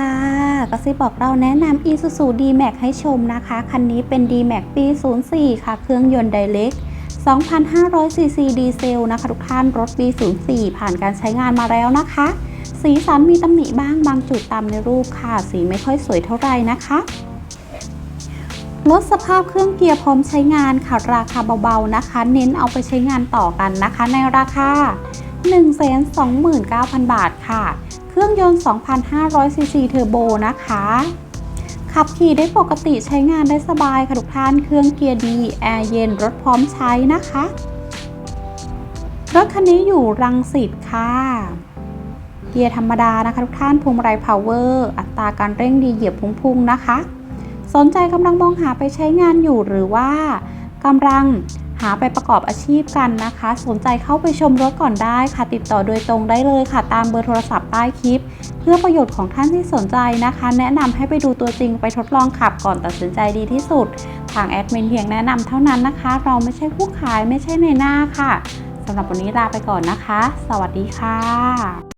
ค่ะกระซิบบอกเราแนะนำ Isuzu D-Max ให้ชมนะคะ คันนี้เป็น D-Max ปี 04 ค่ะ เครื่องยนต์ Direct 2,500 ซีซีดีเซลนะคะ ทุกท่านรถปี 04 ผ่านการใช้งานมาแล้วนะคะ สีสันมีตำหนิบ้างบางจุดตามในรูปค่ะ สีไม่ค่อยสวยเท่าไหร่นะคะลดสภาพเครื่องเกียร์พร้อมใช้งานค่ะ ราคาเบาๆนะคะ เน้นเอาไปใช้งานต่อกันนะคะ ในราคา 129,000 บาทค่ะ เครื่องยนต์ 2,500 ซีซีเทอร์โบนะคะ ขับขี่ได้ปกติใช้งานได้สบายค่ะทุกท่าน เครื่องเกียร์ดี แอร์เย็น รถพร้อมใช้นะคะ รถคันนี้อยู่รังสิตค่ะ เกียร์ธรรมดานะคะทุกท่านพวงมาลัยพาวเวอร์ อัตราการเร่งดีเหยียบพุ่งๆนะคะ สนใจกำลังมองหาไปใช้งานอยู่หรือว่ากำลัง หาไปประกอบอาชีพกันนะคะ สนใจเข้าไปชมรถก่อนได้ค่ะ ติดต่อโดยตรงได้เลยค่ะ ตามเบอร์โทรศัพท์ใต้คลิป เพื่อประโยชน์ของท่านที่สนใจนะคะ แนะนำให้ไปดูตัวจริงไปทดลองขับก่อนตัดสินใจดีที่สุด ทางแอดมินเพียงแนะนำเท่านั้นนะคะ เราไม่ใช่ผู้ขายไม่ใช่ในหน้าค่ะสำหรับวันนี้ลาไปก่อนนะคะ สวัสดีค่ะ